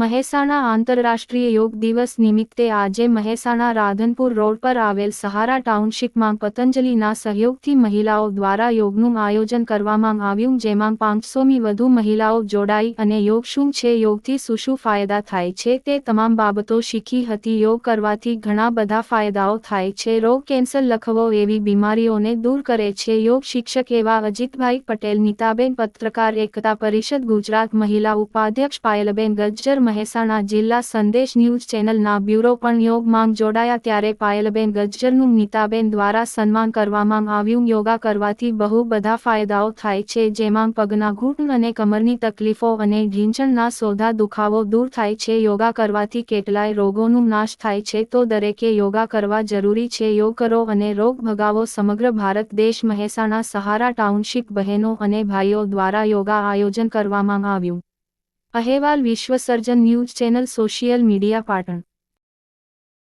મહેસાણા આંતરરાષ્ટ્રીય યોગ દિવસ નિમિત્તે આજે મહેસાણા રાધનપુર રોડ પર આવેલ સહારા ટાઉનશીપમાં પતંજલિના સહયોગથી મહિલાઓ દ્વારા યોગનું આયોજન કરવામાં આવ્યું, જેમાં પાંચસોમી વધુ મહિલાઓ જોડાઈ અને યોગ શું છે, યોગથી શું શું ફાયદા થાય છે, તે તમામ બાબતો શીખી હતી. યોગ કરવાથી ઘણા બધા ફાયદાઓ થાય છે. રોગ કેન્સર લખવો એવી બીમારીઓને દૂર કરે છે. યોગ શિક્ષક એવા અજીતભાઈ પટેલ, નીતાબેન પત્રકાર, એકતા પરિષદ, ગુજરાત મહિલા ઉપાધ્યક્ષ, પાયલબેન ગજ્જર મહેસાણા જિલ્લા સંદેશ ન્યૂઝ ચેનલના બ્યુરો પણ યોગમાં જોડાયા ત્યારે પાયલબેન ગજ્જરનું નીતાબેન દ્વારા સન્માન કરવામાં આવ્યું. યોગા કરવાથી બહુ બધા ફાયદાઓ થાય છે, જેમાં પગના ઘૂંટણ અને કમરની તકલીફો અને ઢીંચણના સોધા દુખાવો દૂર થાય છે. યોગા કરવાથી કેટલાય રોગોનું નાશ થાય છે, તો દરેકે યોગા કરવા જરૂરી છે. યોગ કરો અને રોગ ભગાવો. સમગ્ર ભારત દેશ મહેસાણા સહારા ટાઉનશીપ બહેનો અને ભાઈઓ દ્વારા યોગા આયોજન કરવામાં આવ્યું. અહેવાલ Vishwasarjan news channel social media Patan.